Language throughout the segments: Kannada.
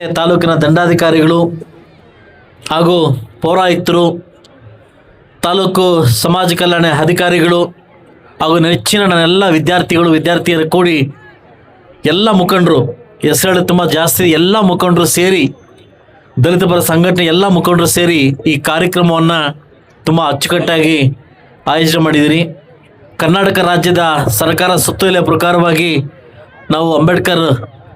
ತಾಲೂಕಿನ ದಂಡಾಧಿಕಾರಿಗಳು ಹಾಗೂ ಪೌರಾಯುಕ್ತರು, ತಾಲೂಕು ಸಮಾಜ ಕಲ್ಯಾಣ ಅಧಿಕಾರಿಗಳು ಹಾಗೂ ನೆಚ್ಚಿನ ನನ್ನೆಲ್ಲ ವಿದ್ಯಾರ್ಥಿಗಳು, ವಿದ್ಯಾರ್ಥಿಯರು ಕೂಡಿ ಎಲ್ಲ ಮುಖಂಡರು ಹೆಸರು ತುಂಬ ಜಾಸ್ತಿ ಎಲ್ಲ ಮುಖಂಡರು ಸೇರಿ, ದಲಿತ ಪರ ಸಂಘಟನೆ ಎಲ್ಲ ಮುಖಂಡರು ಸೇರಿ ಈ ಕಾರ್ಯಕ್ರಮವನ್ನು ತುಂಬ ಅಚ್ಚುಕಟ್ಟಾಗಿ ಆಯೋಜನೆ ಮಾಡಿದ್ದೀರಿ ಕರ್ನಾಟಕ ರಾಜ್ಯದ ಸರ್ಕಾರ ಸುತ್ತೋಲೆಯ ಪ್ರಕಾರವಾಗಿ ನಾವು ಅಂಬೇಡ್ಕರ್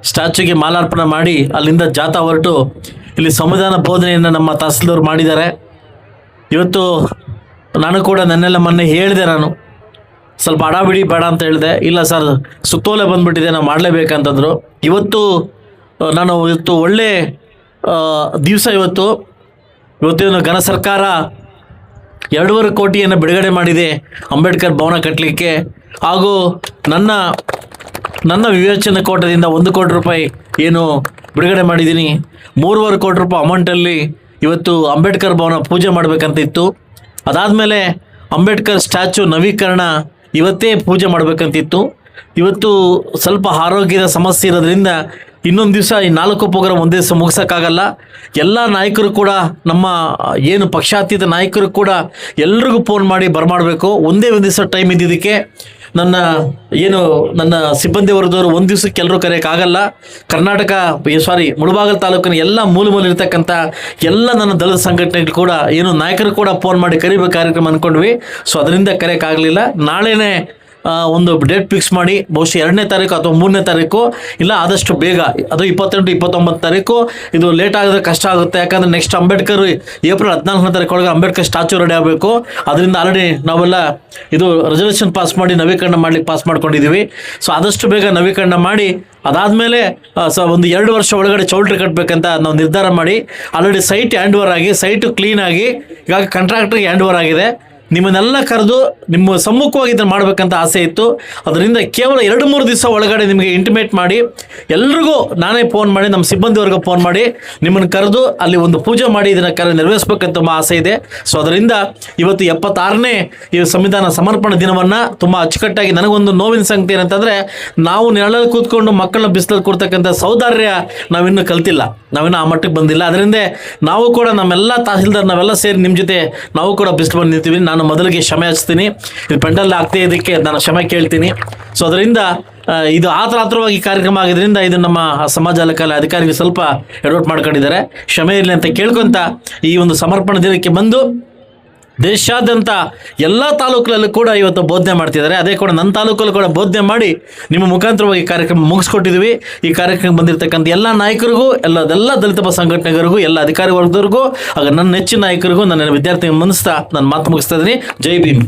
ಸ್ಟ್ಯಾಚ್ಯೂಗೆ ಮಾಲಾರ್ಪಣೆ ಮಾಡಿ ಅಲ್ಲಿಂದ ಜಾಥಾ ಹೊರಟು ಇಲ್ಲಿ ಸಂವಿಧಾನ ಬೋಧನೆಯನ್ನು ನಮ್ಮ ತಹಸೀಲ್ದವ್ರು ಮಾಡಿದ್ದಾರೆ. ಇವತ್ತು ನಾನು ಕೂಡ ನನ್ನೆಲ್ಲ ಮೊನ್ನೆ ಹೇಳಿದೆ ನಾನು. ಸ್ವಲ್ಪ ಅಡಾಬಿಡಿ ಬೇಡ ಅಂತ ಹೇಳಿದೆ. ಇಲ್ಲ ಸರ್, ಸುತ್ತೋಲೆ ಬಂದ್ಬಿಟ್ಟಿದೆ, ನಾವು ಮಾಡಲೇಬೇಕಂತಂದ್ರು. ಇವತ್ತು ನಾನು ಇವತ್ತು ಒಳ್ಳೆ ದಿವಸ ಇವತ್ತು. ಇವತ್ತಿನ ಘನ ಸರ್ಕಾರ ಎರಡೂವರೆ ಕೋಟಿಯನ್ನು ಬಿಡುಗಡೆ ಮಾಡಿದೆ ಅಂಬೇಡ್ಕರ್ ಭವನ ಕಟ್ಟಲಿಕ್ಕೆ ಹಾಗೂ ನನ್ನ ನನ್ನ ವಿವೇಚನೆ ಕೋಟದಿಂದ ಒಂದು ಕೋಟಿ ರೂಪಾಯಿ ಏನು ಬಿಡುಗಡೆ ಮಾಡಿದ್ದೀನಿ. ಮೂರುವರೆ ಕೋಟಿ ರೂಪಾಯಿ ಅಮೌಂಟಲ್ಲಿ ಇವತ್ತು ಅಂಬೇಡ್ಕರ್ ಭವನ ಪೂಜೆ ಮಾಡಬೇಕಂತ ಇತ್ತು. ಅದಾದಮೇಲೆ ಅಂಬೇಡ್ಕರ್ ಸ್ಟ್ಯಾಚು ನವೀಕರಣ ಇವತ್ತೇ ಪೂಜೆ ಮಾಡಬೇಕಂತಿತ್ತು ಇವತ್ತು ಸ್ವಲ್ಪ ಆರೋಗ್ಯದ ಸಮಸ್ಯೆ ಇರೋದ್ರಿಂದ ಇನ್ನೊಂದು ದಿವಸ ಈ ನಾಲ್ಕು ಪ್ರೋಗ್ರಾಮ್ ಒಂದೇ ದಿವಸ ಮುಗಿಸೋಕ್ಕಾಗಲ್ಲ. ಎಲ್ಲ ನಾಯಕರು ಕೂಡ ನಮ್ಮ ಏನು ಪಕ್ಷಾತೀತ ನಾಯಕರು ಕೂಡ ಎಲ್ರಿಗೂ ಫೋನ್ ಮಾಡಿ ಬರಮಾಡಬೇಕು. ಒಂದೇ ಒಂದು ದಿವಸ ಟೈಮ್ ಇದ್ದಿದ್ದಕ್ಕೆ ನನ್ನ ಏನು ನನ್ನ ಸಿಬ್ಬಂದಿ ವರ್ಗದವರು ಒಂದು ದಿವಸಕ್ಕೆ ಎಲ್ಲರೂ ಕರೆಯೋಕ್ಕಾಗಲ್ಲ. ಕರ್ನಾಟಕ ಸಾರಿ ಮುಳಬಾಗಲ್ ತಾಲೂಕಿನ ಎಲ್ಲ ಮೂಲ ಮೂಲ ಇರತಕ್ಕಂಥ ಎಲ್ಲ ನನ್ನ ದಲಿತ ಸಂಘಟನೆಗಳು ಕೂಡ, ಏನು ನಾಯಕರು ಕೂಡ ಫೋನ್ ಮಾಡಿ ಕರಿಬೇಕು ಕಾರ್ಯಕ್ರಮ ಅಂದ್ಕೊಂಡ್ವಿ ಸೊ ಅದರಿಂದ ಕರೆಯೋಕ್ಕಾಗಲಿಲ್ಲ. ನಾಳೆನೇ ಒಂದು ಡೇಟ್ ಫಿಕ್ಸ್ ಮಾಡಿ, ಬಹುಶಃ ಎರಡನೇ ತಾರೀಕು ಅಥವಾ ಮೂರನೇ ತಾರೀಕು, ಇಲ್ಲ ಆದಷ್ಟು ಬೇಗ, ಅದು ಇಪ್ಪತ್ತೆಂಟು, ಇಪ್ಪತ್ತೊಂಬತ್ತು ತಾರೀಕು, ಇದು ಲೇಟ್ ಆಗಿದ್ರೆ ಕಷ್ಟ ಆಗುತ್ತೆ. ಯಾಕಂದ್ರೆ ನೆಕ್ಸ್ಟ್ ಅಂಬೇಡ್ಕರ್ ಏಪ್ರಿಲ್ ಹದಿನಾಲ್ಕನೇ ತಾರೀಕು ಒಳಗೆ ಅಂಬೇಡ್ಕರ್ ಸ್ಟ್ಯಾಚು ರೆಡಿ ಆಗಬೇಕು. ಅದರಿಂದ ಆಲ್ರೆಡಿ ನಾವೆಲ್ಲ ಇದು ರೆಸಲ್ಯೂಷನ್ ಪಾಸ್ ಮಾಡಿ, ನವೀಕರಣ ಮಾಡ್ಲಿಕ್ಕೆ ಪಾಸ್ ಮಾಡ್ಕೊಂಡಿದ್ದೀವಿ. ಸೊ ಆದಷ್ಟು ಬೇಗ ನವೀಕರಣ ಮಾಡಿ, ಅದಾದಮೇಲೆ ಸ, ಒಂದು ಎರಡು ವರ್ಷ ಒಳಗಡೆ ಚೌಲ್ಟ್ರಿ ಕಟ್ಟಬೇಕಂತ ನಾವು ನಿರ್ಧಾರ ಮಾಡಿ ಆಲ್ರೆಡಿ ಸೈಟ್ ಹ್ಯಾಂಡ್ ಓವರ್ ಆಗಿ ಸೈಟು ಕ್ಲೀನ್ ಆಗಿ ಈಗ ಕಾಂಟ್ರಾಕ್ಟರ್ಗೆ ಹ್ಯಾಂಡ್ ಓವರ್ ಆಗಿದೆ. ನಿಮ್ಮನ್ನೆಲ್ಲ ಕರೆದು ನಿಮ್ಮ ಸಮ್ಮುಖವಾಗಿ ಇದನ್ನು ಮಾಡಬೇಕಂತ ಆಸೆ ಇತ್ತು. ಅದರಿಂದ ಕೇವಲ ಎರಡು ಮೂರು ದಿವಸ ಒಳಗಡೆ ನಿಮಗೆ ಇಂಟಿಮೇಟ್ ಮಾಡಿ, ಎಲ್ರಿಗೂ ನಾನೇ ಫೋನ್ ಮಾಡಿ, ನಮ್ಮ ಸಿಬ್ಬಂದಿವರೆಗೂ ಫೋನ್ ಮಾಡಿ, ನಿಮ್ಮನ್ನು ಕರೆದು ಅಲ್ಲಿ ಒಂದು ಪೂಜೆ ಮಾಡಿ, ಇದನ್ನು ಕರೆ ನೆರವೇರಿಸ್ಬೇಕಂತ ತುಂಬ ಆಸೆ ಇದೆ. ಸೊ ಅದರಿಂದ ಇವತ್ತು ಎಪ್ಪತ್ತಾರನೇ ಈ ಸಂವಿಧಾನ ಸಮರ್ಪಣಾ ದಿನವನ್ನು ತುಂಬ ಅಚ್ಚುಕಟ್ಟಾಗಿ ನನಗೊಂದು ನೋವಿನ ಸಂಗತಿ ಏನಂತಂದರೆ, ನಾವು ನೆರಳಲ್ಲಿ ಕೂತ್ಕೊಂಡು ಮಕ್ಕಳನ್ನ ಬಿಸಿಲಲ್ಲಿ ಕೊಡ್ತಕ್ಕಂಥ ಸೌದಾರ್ಯ ನಾವಿನ್ನೂ ಕಲ್ತಿಲ್ಲ. ನಾವಿನ್ನೂ ಆ ಮಟ್ಟಕ್ಕೆ ಬಂದಿಲ್ಲ. ಅದರಿಂದ ನಾವು ಕೂಡ ನಮ್ಮೆಲ್ಲ ತಹಸೀಲ್ದಾರ್ ನಾವೆಲ್ಲ ಸೇರಿ ನಿಮ್ಮ ಜೊತೆ ನಾವು ಕೂಡ ಬಿಸಿಲು ಬಂದು ನಾನು ಮೊದಲಿಗೆ ಕ್ಷಮೆ ಹಚ್ತೀನಿ. ಇದು ಪೆಂಡಲ್ ಆಗ್ತೇ ಇದಕ್ಕೆ ನಾನು ಕ್ಷಮೆ ಕೇಳ್ತೀನಿ. ಸೊ ಅದರಿಂದ ಇದು ಇದು ಆತರಾತ್ರವಾಗಿ ಕಾರ್ಯಕ್ರಮ ಆಗಿದ್ರಿಂದ ಇದು ನಮ್ಮ ಸಮಾಜ ಅಲಕಾಲ ಅಧಿಕಾರಿಗಳು ಸ್ವಲ್ಪ ಎಡವಟ್ ಮಾಡ್ಕೊಂಡಿದ್ದಾರೆ. ಕ್ಷಮೆ ಇರಲಿ ಅಂತ ಕೇಳ್ಕೊಂತ ಈ ಒಂದು ಸಮರ್ಪಣಾ ದಿನಕ್ಕೆ ಬಂದು ದೇಶಾದ್ಯಂತ ಎಲ್ಲ ತಾಲೂಕುಗಳಲ್ಲೂ ಕೂಡ ಇವತ್ತು ಬೋಧನೆ ಮಾಡ್ತಿದ್ದಾರೆ. ಅದೇ ಕೂಡ ನನ್ನ ತಾಲೂಕಲ್ಲೂ ಕೂಡ ಬೋಧನೆ ಮಾಡಿ ನಿಮ್ಮ ಮುಖಾಂತರವಾಗಿ ಕಾರ್ಯಕ್ರಮ ಮುಗಿಸ್ಕೊಟ್ಟಿದ್ವಿ ಈ ಕಾರ್ಯಕ್ರಮ ಬಂದಿರತಕ್ಕಂಥ ಎಲ್ಲ ನಾಯಕರಿಗೂ, ಎಲ್ಲ ಎಲ್ಲ ದಲಿತ ಸಂಘಟನೆಗರಿಗೂ, ಎಲ್ಲ ಅಧಿಕಾರಿ ವರ್ಗದವ್ರಿಗೂ, ಆಗ ನನ್ನ ನೆಚ್ಚಿನ ನಾಯಕರಿಗೂ ನನ್ನ ವಿದ್ಯಾರ್ಥಿ ಮನಸ್ತಾ ನಾನು ಮಾತು ಮುಗಿಸ್ತಾ ಇದ್ದೀನಿ. ಜೈ ಭೀಮ್.